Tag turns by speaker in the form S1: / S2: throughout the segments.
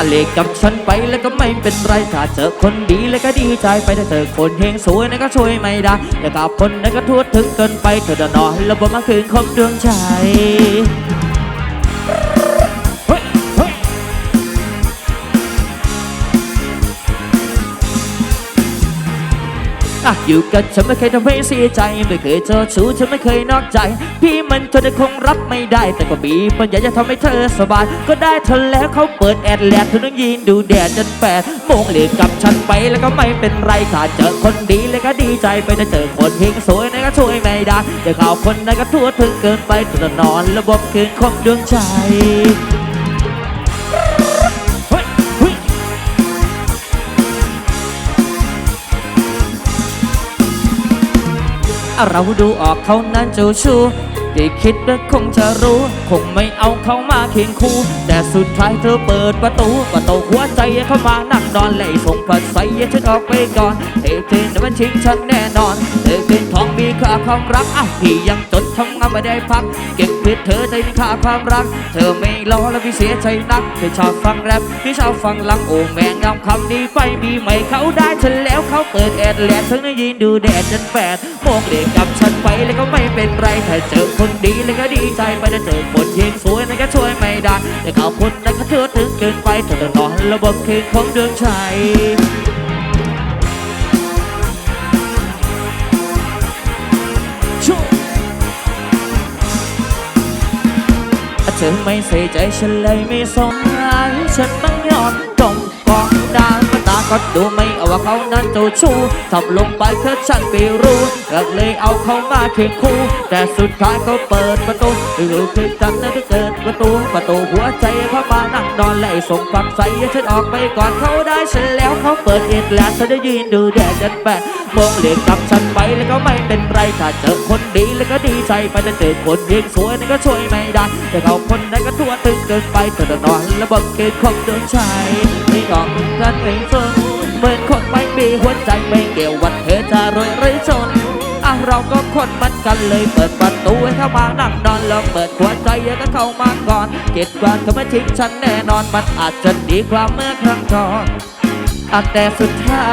S1: อเลกกับฉันไปแล้วก็ไม่เป็นไรถ้าเจอคนดีแล้วก็ดีใจไปถ้าเจอคนเฮงสวยนั่นก็ช่วยไม่ได้แต่กับคนนั้นก็ทั่วถึงเกินไปเธอจะนอนแล้วบ่มาคืนคมดวงใจ อะอยู่กับฉันไม่เคยทำให้เสียใจ ไม่เคยเจอชู้ฉันไม่เคยนอกใจ พี่มันเธอจะคงรับไม่ได้ แต่ก็มีปัญญาจะทำให้เธอสบาย ก็ได้เธอแล้วเขาเปิดแอดแลดเธอต้องยืนดูแดดจนแปดโมงเลยกับฉันไปแล้วก็ไม่เป็นไรถ้าเจอคนดีแล้วก็ดีใจไปถ้าเจอคนเฮงสวยนั่นก็ช่วยไม่ได้แต่ข่าวคนนั้นก็ทั่วถึงเกินไปเธอจะนอนระบบคืนคมดวงใจ เราดูออกเขานั้นเจ้าชู้ ที่คิดว่าคงจะรู้ คงไม่เอาเขามาเคียงคู่ แต่สุดท้ายเธอเปิดประตูประตูหัวใจเข้ามานั่งนอนเลยส่งผัดใส่ฉันออกไปก่อนเธอคืนนั้นมันชิงฉันแน่นอนเธอคืนทองมีค่าความรักอะพี่ยังจดทำงานไม่ได้พัก เก็บเพื่อเธอใจมีค่าความรัก เธอไม่รอแล้วพี่เสียใจนักเธอชอบฟังแรปพี่ชอบฟังลังโอแมงงามคำนี้ไปมีไหมเขาได้ฉันแล้วเขาเปิดแอดแลดเธอได้ยินดูแดดจนแปดโมงเด็กกับฉันไปแล้วก็ไม่เป็นไรถ้าเจอคนดีแล้วก็ดีใจไปถ้เจอคนเฮงสวยนั่นก็ช่วยไม่ได้แต่เขาคนนั้นก็เชื่อถึงเกินไปเธอต้องนอนระบบคืนของเดือนชัยชูเธอไม่ใส่ใจฉันเลยไม่สนใจฉันต้องยอมจมกองดานมตาก็ดูไม่ ว่าเขานั้นเจ้าชู้ทำลงไปเธอฉันไปรู้ก็เลยเอาเขามาเคียงคู่ แต่สุดท้ายเขาเปิดประตูคือคือกันนั้นก็เกิดประตู ประตูหัวใจเขามานั่งนอนและส่งความใสฉันออกไปก่อนเขาได้ฉันแล้วเขาเปิดเอ็ดแล้วฉันได้ยืนดูแดดจันแปะมองเหลียกับฉันไปแล้วก็ไม่เป็นไรถ้าเจอคนดีแล้วก็ดีใจไปแต่เจอคนเพียงสวยนั่นก็ช่วยไม่ได้แต่เขาคนนั้นก็ทั่วตึงเกินไปเธอจะนอนแล้วบอกเกิดความเดินชายไม่ยอมกันไม่เฟิง เหมือนคนไม่มีหัวใจไม่เกี่ยวว่าเธอจะรวยหรือจนอะเราก็คนมันกันเลยเปิดประตูให้เข้ามานั่งนอนแล้วเปิดหัวใจให้ก็เข้ามาก่อนเก็ดกว่าเขาไม่ทิ้งฉันแน่นอนมันอาจจะดีกว่าเมื่อครั้งก่อนอแต่สุดท้า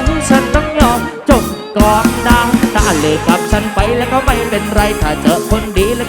S1: ยฉันต้องยอมจบกองน้ำตาเลยกับฉันไปแล้วก็ไม่เป็นไรถ้าเจอคนดีแล้วก็